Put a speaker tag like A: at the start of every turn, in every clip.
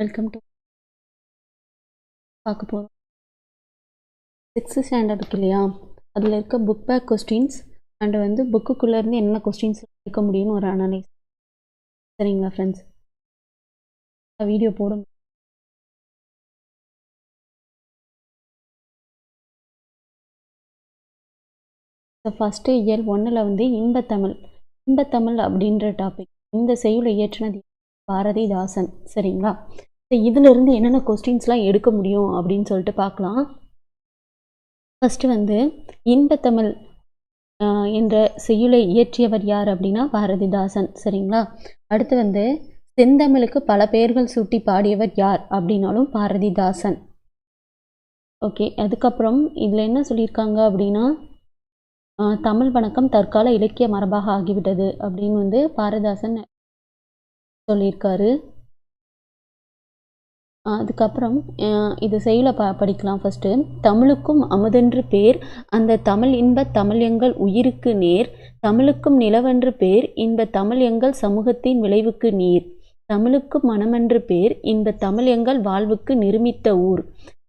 A: welcome to பார்க்க போகிறோம் sixth standard இருக்கு இல்லையா அதில் இருக்க புக் பேக் கொஸ்டின்ஸ் அண்டு வந்து புக்குக்குள்ளேருந்து என்ன கொஸ்டின்ஸ் இருக்க முடியும்னு ஒரு அனலைஸ் சரிங்களா ஃப்ரெண்ட்ஸ் வீடியோ போட ஃபஸ்ட்டு இயர் ஒன்னில் வந்து இன்பத்தமிழ் இன்பத்தமிழ் அப்படின்ற டாபிக் இந்த செய்யுள் இயற்றினது பாரதிதாசன் சரிங்களா ஸோ இதிலிருந்து என்னென்ன கொஸ்டின்ஸ்லாம் எடுக்க முடியும் அப்படின்னு சொல்லிட்டு பார்க்கலாம் ஃபஸ்ட்டு வந்து இன்பத்தமிழ் என்ற செய்யுளை இயற்றியவர் யார் அப்படின்னா பாரதிதாசன் சரிங்களா அடுத்து வந்து செந்தமிழுக்கு பல பெயர்கள் சூட்டி பாடியவர் யார் அப்படின்னாலும் பாரதிதாசன் ஓகே அதுக்கப்புறம் இதில் என்ன சொல்லியிருக்காங்க அப்படின்னா தமிழ் வணக்கம் தற்கால இலக்கிய மரபாக ஆகிவிட்டது அப்படின்னு வந்து பாரதிதாசன் சொல்லியிருக்காரு அதுக்கப்புறம் இது செய்யல ப படிக்கலாம் ஃபஸ்ட்டு தமிழுக்கும் அமுதென்று பேர் அந்த தமிழ் இன்ப தமிழ் எங்கள் உயிருக்கு நேர் தமிழுக்கும் நிலவென்று பேர் இன்ப தமிழ் எங்கள் சமூகத்தின் விளைவுக்கு நீர் தமிழுக்கு மனமென்று பேர் இன்ப தமிழ் எங்கள் வாழ்வுக்கு நிருமித்த ஊர்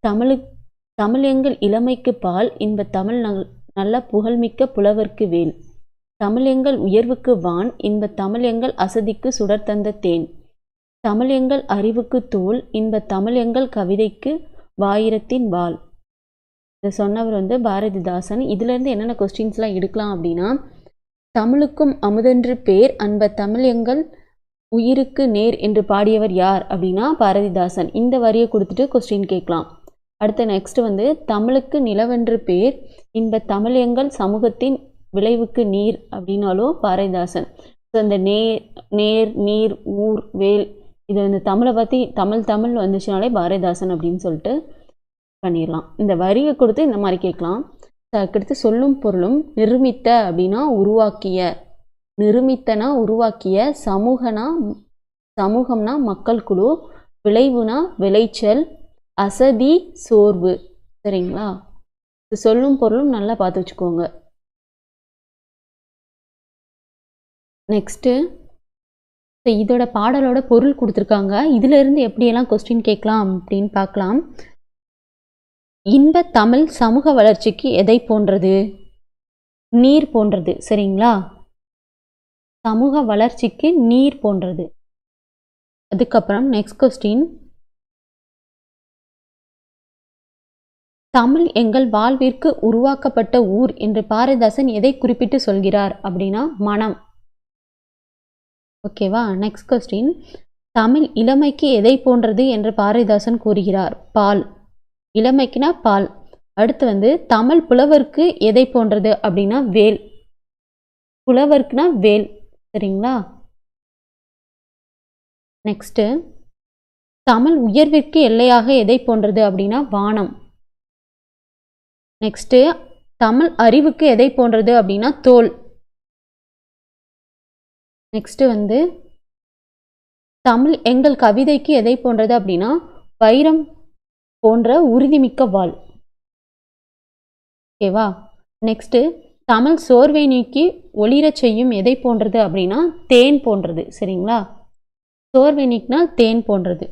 A: தமிழு தமிழ் எங்கள் இளமைக்கு பால் இன்ப தமிழ் நல்ல புகழ்மிக்க புலவர்க்கு வேல் தமிழ் எங்கள் உயர்வுக்கு வான் இன்ப தமிழ் எங்கள் அசதிக்கு சுடர் தந்த தேன் தமிழ் எங்கள் அறிவுக்கு தோல் இன்ப தமிழ் எங்கள் கவிதைக்கு வாயிரத்தின் வால் இதை சொன்னவர் வந்து பாரதிதாசன் இதுலேருந்து என்னென்ன கொஸ்டின்ஸ்லாம் எடுக்கலாம் அப்படின்னா தமிழுக்கும் அமுதென்று பேர் அன்ப தமிழ் எங்கள் உயிருக்கு நேர் என்று பாடியவர் யார் அப்படின்னா பாரதிதாசன் இந்த வரியை கொடுத்துட்டு கொஸ்டின் கேட்கலாம் அடுத்த நெக்ஸ்ட் வந்து தமிழுக்கு நிலவென்று பேர் இன்ப தமிழ் எங்கள் சமூகத்தின் விளைவுக்கு நீர் அப்படின்னாலும் பாரதிதாசன் ஸோ இந்த நேர் நேர் நீர் ஊர் வேல் இது இந்த தமிழை பற்றி தமிழ் தமிழ் வந்துச்சுனாலே பாரதிதாசன் அப்படின்னு சொல்லிட்டு பண்ணிடலாம் இந்த வரியை கொடுத்து இந்த மாதிரி கேட்கலாம் அதுக்கடுத்து சொல்லும் பொருளும் நிருமித்த அப்படின்னா உருவாக்கிய நிர்மித்தனா உருவாக்கிய சமூகனா சமூகம்னா மக்கள் குழு விளைவுனா விளைச்சல் அசதி சோர்வு சரிங்களா சொல்லும் பொருளும் நல்லா பார்த்து வச்சுக்கோங்க நெக்ஸ்ட்டு ஸோ இதோட பாடலோட பொருள் கொடுத்துருக்காங்க இதிலிருந்து எப்படியெல்லாம் கொஸ்டின் கேட்கலாம் அப்படின்னு பார்க்கலாம் இன்ப தமிழ் சமூக வளர்ச்சிக்கு எதை போன்றது நீர் போன்றது சரிங்களா சமூக வளர்ச்சிக்கு நீர் போன்றது அதுக்கப்புறம் நெக்ஸ்ட் கொஸ்டின் தமிழ் எங்கள் வாழ்விற்கு உருவாக்கப்பட்ட ஊர் என்று பாரதாசன் எதை குறிப்பிட்டு சொல்கிறார் அப்படின்னா மனம் ஓகேவா நெக்ஸ்ட் கொஸ்டின் தமிழ் இளமைக்கு எதை போன்றது என்று பாரதிதாசன் கூறுகிறார் பால் இளமைக்குனா பால் அடுத்து வந்து தமிழ் புலவருக்கு எதை போன்றது அப்படின்னா வேல் புலவருக்குனா வேல் சரிங்களா நெக்ஸ்ட்டு தமிழ் உயர்விற்கு எல்லையாக எதை போன்றது அப்படின்னா வானம் நெக்ஸ்ட்டு தமிழ் அறிவுக்கு எதை போன்றது அப்படின்னா தோல் நெக்ஸ்ட்டு வந்து தமிழ் எங்கள் கவிதைக்கு எதை போன்றது அப்படின்னா வைரம் போன்ற உறுதிமிக்க வாள் ஓகேவா நெக்ஸ்ட்டு தமிழ் சோர்வை நீக்கி ஒளிரச் செய்யும் எதை போன்றது அப்படின்னா தேன் போன்றது சரிங்களா சோர்வை நீக்கினா தேன் போன்றது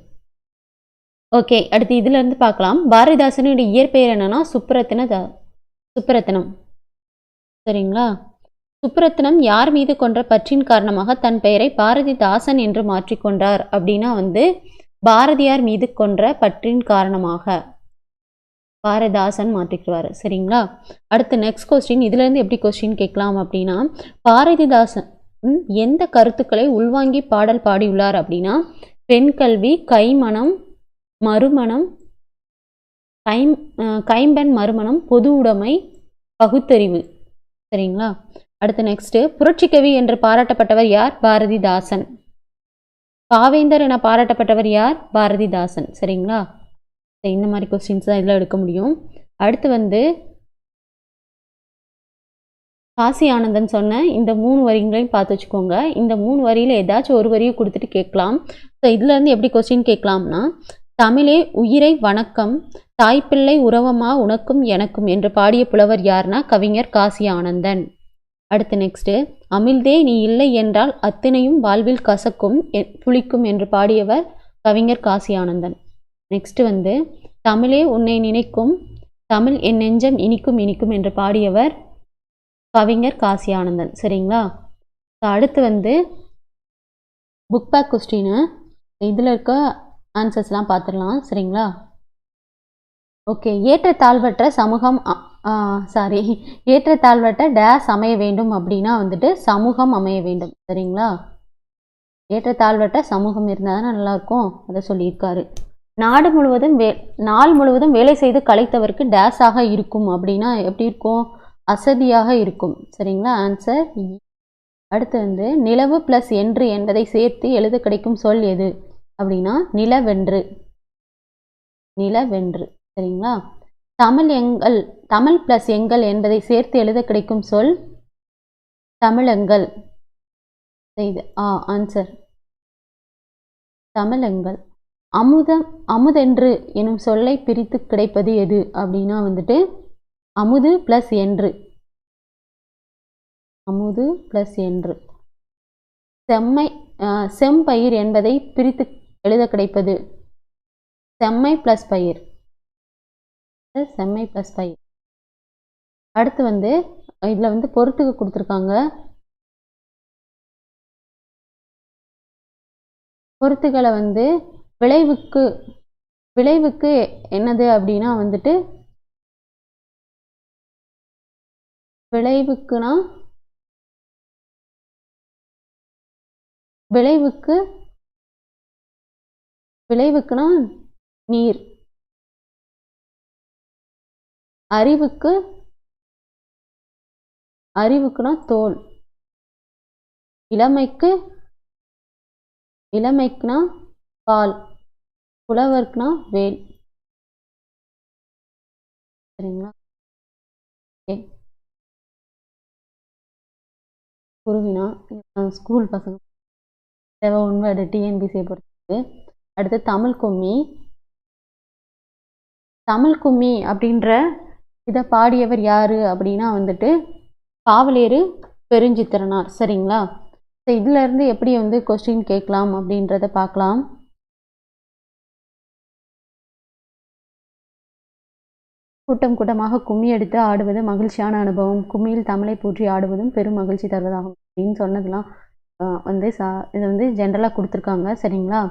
A: ஓகே அடுத்து இதிலிருந்து பார்க்கலாம் பாரதிதாசனுடைய இயற்பெயர் என்னென்னா சுப்ரத்தின சுப்ரத்தினம் சரிங்களா சுப்ரத்னம் யார் மீது கொன்ற பற்றின் காரணமாக தன் பெயரை பாரதிதாசன் என்று மாற்றிக்கொண்டார் அப்படின்னா வந்து பாரதியார் மீது கொன்ற பற்றின் காரணமாக பாரதாசன் மாற்றிக்குவார் சரிங்களா அடுத்து நெக்ஸ்ட் கொஸ்டின் இதுலேருந்து எப்படி கொஸ்டின் கேட்கலாம் அப்படின்னா பாரதிதாசன் எந்த கருத்துக்களை உள்வாங்கி பாடல் பாடியுள்ளார் அப்படின்னா பெண் கல்வி கைமணம் மறுமணம் கைம் கைம்பெண் மறுமணம் பொது உடைமை பகுத்தறிவு சரிங்களா அடுத்து நெக்ஸ்ட்டு புரட்சிக்கவி என்று பாராட்டப்பட்டவர் யார் பாரதிதாசன் பாவேந்தர் என பாராட்டப்பட்டவர் யார் பாரதிதாசன் சரிங்களா இந்த மாதிரி கொஸ்டின்ஸ் தான் இதில் எடுக்க முடியும் அடுத்து வந்து காசி ஆனந்தன் சொன்ன இந்த மூணு வரிங்களையும் பார்த்து வச்சுக்கோங்க இந்த மூணு வரியில் ஏதாச்சும் ஒரு வரியை கொடுத்துட்டு கேட்கலாம் ஸோ இதுலேருந்து எப்படி கொஸ்டின் கேட்கலாம்னா தமிழே உயிரை வணக்கம் தாய்ப்பிள்ளை உறவமா உனக்கும் எனக்கும் என்று பாடிய புலவர் யார்னா கவிஞர் காசி ஆனந்தன் அடுத்து நெக்ஸ்ட்டு அமிழ்தே நீ இல்லை என்றால் அத்தனையும் வாழ்வில் கசக்கும் புளிக்கும் என்று பாடியவர் கவிஞர் காசி ஆனந்தன் நெக்ஸ்ட்டு வந்து தமிழே உன்னை நினைக்கும் தமிழ் என் நெஞ்சம் இனிக்கும் இனிக்கும் என்று பாடியவர் கவிஞர் காசி ஆனந்தன் சரிங்களா அடுத்து வந்து புக் பேக் கொஸ்டின்னு இதில் இருக்க ஆன்சர்ஸ்லாம் பார்த்துடலாம் சரிங்களா ஓகே ஏற்ற தாழ்வற்ற சமூகம் சாரி ஏற்றத்தாழ்வற்ற டேஸ் அமைய வேண்டும் அப்படின்னா வந்துட்டு சமூகம் அமைய வேண்டும் சரிங்களா ஏற்றத்தாழ்வற்ற சமூகம் இருந்தால் தான் நல்லாயிருக்கும் அதை சொல்லியிருக்காரு நாடு முழுவதும் வே நாள் முழுவதும் வேலை செய்து கலைத்தவருக்கு டேஸாக இருக்கும் அப்படின்னா எப்படி இருக்கும் அசதியாக இருக்கும் சரிங்களா ஆன்சர் அடுத்து வந்து நிலவு ப்ளஸ் என்று என்பதை சேர்த்து எழுத கிடைக்கும் சொல் எது அப்படின்னா நிலவென்று நிலவென்று சரிங்களா தமிழ் எங்கள் தமிழ் பிளஸ் எங்கள் என்பதை சேர்த்து எழுத கிடைக்கும் சொல் தமிழங்கள் இது ஆ ஆன்சர் தமிழங்கள் அமுதம் அமுதென்று எனும் சொல்லை பிரித்து கிடைப்பது எது அப்படின்னா வந்துட்டு அமுது ப்ளஸ் என்று அமுது ப்ளஸ் என்று செம்மை செம்பயிர் என்பதை பிரித்து எழுத கிடைப்பது செம்மை ப்ளஸ் பயிர் செம்மை ப்ளஸ் ஃபைவ் அடுத்து வந்து இதில் வந்து பொறுத்துக்கு கொடுத்துருக்காங்க பொருத்துகளை வந்து விளைவுக்கு விளைவுக்கு என்னது அப்படின்னா வந்துட்டு விளைவுக்குனா விளைவுக்கு விளைவுக்குனா நீர் அறிவுக்கு அறிவுக்குனா தோல் இளமைக்கு இளமைக்குனா பால் புலவர்க்குனா வேல் சரிங்களா குருவினா ஸ்கூல் பசங்க தேவை உண்மை டிஎன்பிசியை பொறுத்து அடுத்து தமிழ் கும்மி தமிழ் கும்மி அப்படின்ற இதை பாடியவர் யார் அப்படின்னா வந்துட்டு காவலேறு பெருஞ்சித்திரனார் சரிங்களா ஸோ இதிலேருந்து எப்படி வந்து கொஸ்டின் கேட்கலாம் அப்படின்றத பார்க்கலாம் கூட்டம் கூட்டமாக கும்மி எடுத்து ஆடுவது மகிழ்ச்சியான அனுபவம் கும்மியில் தமிழை போற்றி ஆடுவதும் பெரும் மகிழ்ச்சி தருவதாகும் அப்படின்னு சொன்னதெல்லாம் வந்து சா இதை வந்து ஜென்ரலாக கொடுத்துருக்காங்க சரிங்களா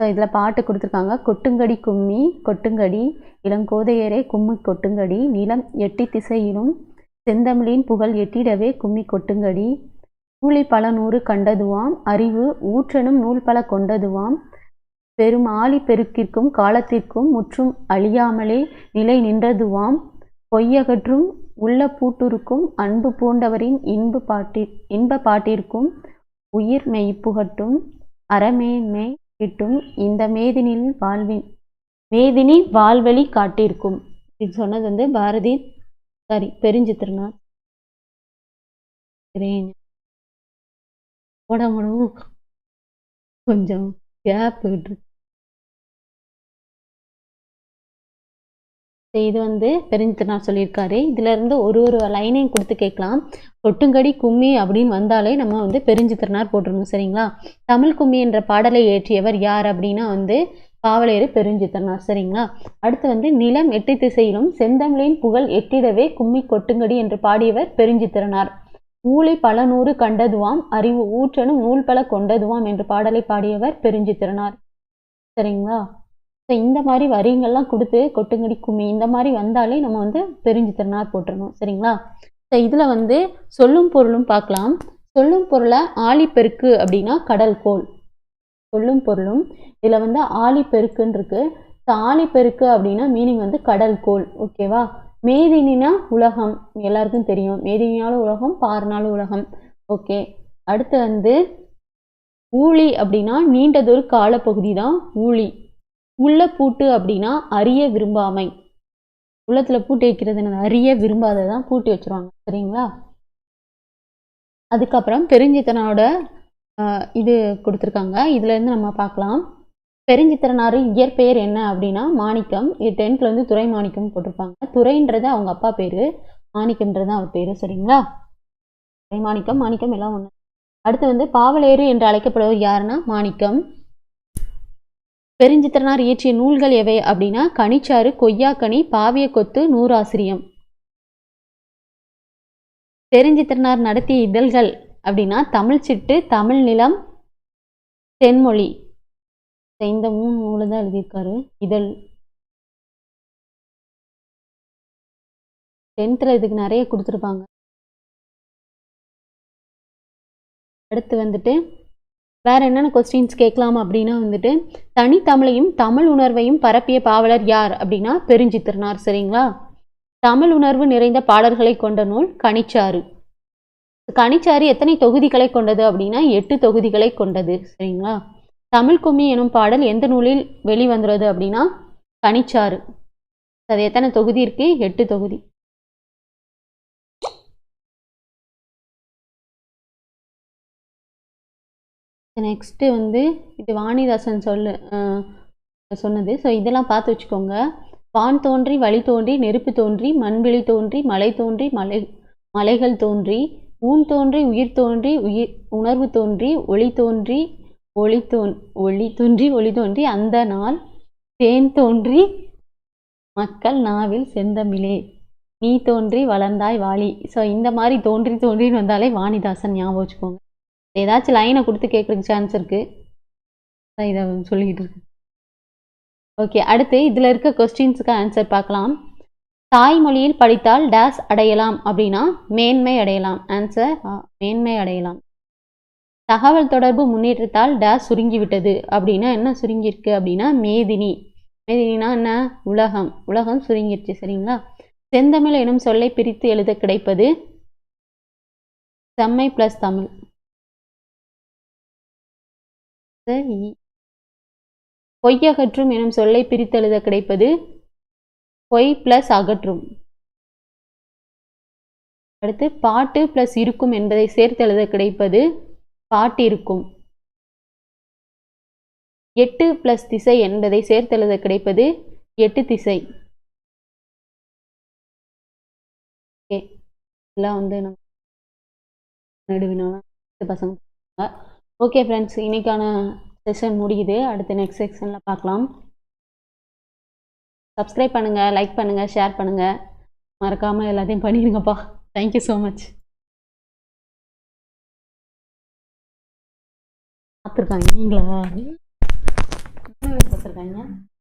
A: ஸோ இதில் பாட்டு கொடுத்துருக்காங்க கொட்டுங்கடி கும்மி கொட்டுங்கடி இளங்கோதையரே கும்மி கொட்டுங்கடி நிலம் எட்டி திசையிலும் செந்தமிழின் புகழ் எட்டிடவே கும்மி கொட்டுங்கடி நூலி பல நூறு கண்டதுவாம் அறிவு ஊற்றனும் நூல் பல கொண்டதுவாம் பெரும் ஆழி பெருக்கிற்கும் காலத்திற்கும் முற்றும் அழியாமலே நிலை நின்றதுவாம் பொய்யகற்றும் உள்ள பூட்டுருக்கும் அன்பு பூண்டவரின் இன்பு பாட்டி இன்ப பாட்டிற்கும் உயிர் மெய்ப்புகட்டும் அறமேன்மை கிட்டும் இந்த மேதினில் வாழ்வின் மேதினி வாழ்வழி காட்டியிருக்கும் இது சொன்னது வந்து பாரதி சாரி பெருஞ்சித்திரனார் உடம்பும் கொஞ்சம் கேப் விட்டுருக்கு இது வந்து பெருஞ்சித்திரனார் சொல்லியிருக்காரு இருந்து ஒரு ஒரு லைனையும் கொடுத்து கேட்கலாம் ஒட்டுங்கடி கும்மி அப்படின்னு வந்தாலே நம்ம வந்து பெருஞ்சித்திரனார் போட்டிருந்தோம் சரிங்களா தமிழ் கும்மி என்ற பாடலை இயற்றியவர் யார் அப்படின்னா வந்து பெருஞ்சு பெருஞ்சித்திரனார் சரிங்களா அடுத்து வந்து நிலம் எட்டு திசையிலும் செந்தமிழின் புகழ் எட்டிடவே கும்மி கொட்டுங்கடி என்று பாடியவர் திருநார் ஊழி பல நூறு கண்டதுவாம் அறிவு ஊற்றனும் நூல் பல கொண்டதுவாம் என்று பாடலை பாடியவர் பெருஞ்சித்திரனார் சரிங்களா ஸோ இந்த மாதிரி வரிங்கள்லாம் கொடுத்து கொட்டுங்கடி கும்மி இந்த மாதிரி வந்தாலே நம்ம வந்து தெரிஞ்சு திறனார் போட்டுருணும் சரிங்களா ஸோ இதில் வந்து சொல்லும் பொருளும் பார்க்கலாம் சொல்லும் பொருளை ஆழிப்பெருக்கு அப்படின்னா கடல் கோல் சொல்லும் பொருளும் இதில் வந்து ஆழிப்பெருக்குன்னு இருக்கு ஸோ ஆழிப்பெருக்கு அப்படின்னா மீனிங் வந்து கடல் கோல் ஓகேவா மேதினா உலகம் எல்லாருக்கும் தெரியும் மேதினாலும் உலகம் பாருனாலும் உலகம் ஓகே அடுத்து வந்து ஊழி அப்படின்னா நீண்டதொரு காலப்பகுதி தான் ஊழி உள்ள பூட்டு அப்படின்னா அறிய விரும்பாமை உள்ளத்தில் பூட்டு வைக்கிறது என்னது அறிய விரும்பாததான் பூட்டி வச்சுருவாங்க சரிங்களா அதுக்கப்புறம் பெருஞ்சித்தனோட இது கொடுத்துருக்காங்க இதுலேருந்து நம்ம பார்க்கலாம் பெருஞ்சித்திரனாரு இயற்பெயர் என்ன அப்படின்னா மாணிக்கம் இது டென்த்தில் வந்து துறை மாணிக்கம் போட்டிருப்பாங்க துறைன்றது அவங்க அப்பா பேர் மாணிக்கம்ன்றது அவர் பேர் சரிங்களா துறை மாணிக்கம் மாணிக்கம் எல்லாம் ஒன்று அடுத்து வந்து பாவலேறு என்று அழைக்கப்படுவது யாருன்னா மாணிக்கம் பெருஞ்சித்திரனார் இயற்றிய நூல்கள் எவை அப்படின்னா கனிச்சாறு கொய்யாக்கனி பாவிய கொத்து நூறாசிரியம் பெருஞ்சித்திரனார் நடத்திய இதழ்கள் அப்படின்னா தமிழ்ச்சிட்டு தமிழ் நிலம் தென்மொழி இந்த மூணு நூலு தான் எழுதியிருக்காரு இதழ் டென்த்தில் இதுக்கு நிறைய கொடுத்துருப்பாங்க அடுத்து வந்துட்டு வேறு என்னென்ன கொஸ்டின்ஸ் கேட்கலாம் அப்படின்னா வந்துட்டு தனித்தமிழையும் தமிழ் உணர்வையும் பரப்பிய பாவலர் யார் அப்படின்னா பெருஞ்சித்திரனார் சரிங்களா தமிழ் உணர்வு நிறைந்த பாடல்களை கொண்ட நூல் கனிச்சாறு கனிச்சாறு எத்தனை தொகுதிகளை கொண்டது அப்படின்னா எட்டு தொகுதிகளை கொண்டது சரிங்களா தமிழ் கும்மி எனும் பாடல் எந்த நூலில் வெளிவந்துள்ளது அப்படின்னா கனிச்சாறு அது எத்தனை தொகுதி இருக்குது எட்டு தொகுதி நெக்ஸ்ட்டு வந்து இது வாணிதாசன் சொல்லு சொன்னது ஸோ இதெல்லாம் பார்த்து வச்சுக்கோங்க வான் தோன்றி வழி தோன்றி நெருப்பு தோன்றி மண்வெளி தோன்றி மலை தோன்றி மலை மலைகள் தோன்றி ஊன் தோன்றி உயிர் தோன்றி உயிர் உணர்வு தோன்றி ஒளி தோன்றி ஒளி தோன் ஒளி தோன்றி ஒளி தோன்றி அந்த நாள் தேன் தோன்றி மக்கள் நாவில் செந்தமிழே நீ தோன்றி வளர்ந்தாய் வாலி ஸோ இந்த மாதிரி தோன்றி தோன்றின்னு வந்தாலே வாணிதாசன் ஞாபகம் வச்சுக்கோங்க ஏதாச்சும் லைனை கொடுத்து கேட்குறதுக்கு சான்ஸ் இருக்குது இதை சொல்லிக்கிட்டு இருக்கேன் ஓகே அடுத்து இதில் இருக்க கொஸ்டின்ஸுக்கு ஆன்சர் பார்க்கலாம் தாய்மொழியில் படித்தால் டேஸ் அடையலாம் அப்படின்னா மேன்மை அடையலாம் ஆன்சர் மேன்மை அடையலாம் தகவல் தொடர்பு முன்னேற்றத்தால் டேஸ் சுருங்கிவிட்டது அப்படின்னா என்ன சுருங்கியிருக்கு அப்படின்னா மேதினி மேதினா என்ன உலகம் உலகம் சுருங்கிருச்சு சரிங்களா செந்தமிழ் எனும் சொல்லை பிரித்து எழுத கிடைப்பது செம்மை ப்ளஸ் தமிழ் பொய்யகற்றும் எனும் சொல்லை பிரித்தெழுத கிடைப்பது பொய் பிளஸ் அகற்றும் அடுத்து பாட்டு பிளஸ் இருக்கும் என்பதை சேர்த்தெழுத கிடைப்பது பாட்டிருக்கும் எட்டு பிளஸ் திசை என்பதை சேர்த்தெழுத கிடைப்பது எட்டு திசை வந்து நம்ம நடுவினா பசங்க ஓகே ஃப்ரெண்ட்ஸ் இன்றைக்கான செஷன் முடியுது அடுத்து நெக்ஸ்ட் செக்ஷனில் பார்க்கலாம் சப்ஸ்கிரைப் பண்ணுங்கள் லைக் பண்ணுங்கள் ஷேர் பண்ணுங்கள் மறக்காமல் எல்லாத்தையும் பண்ணிடுங்கப்பா தேங்க்யூ ஸோ மச் பார்த்துருக்காங்க நீங்களா பார்த்துருக்காங்க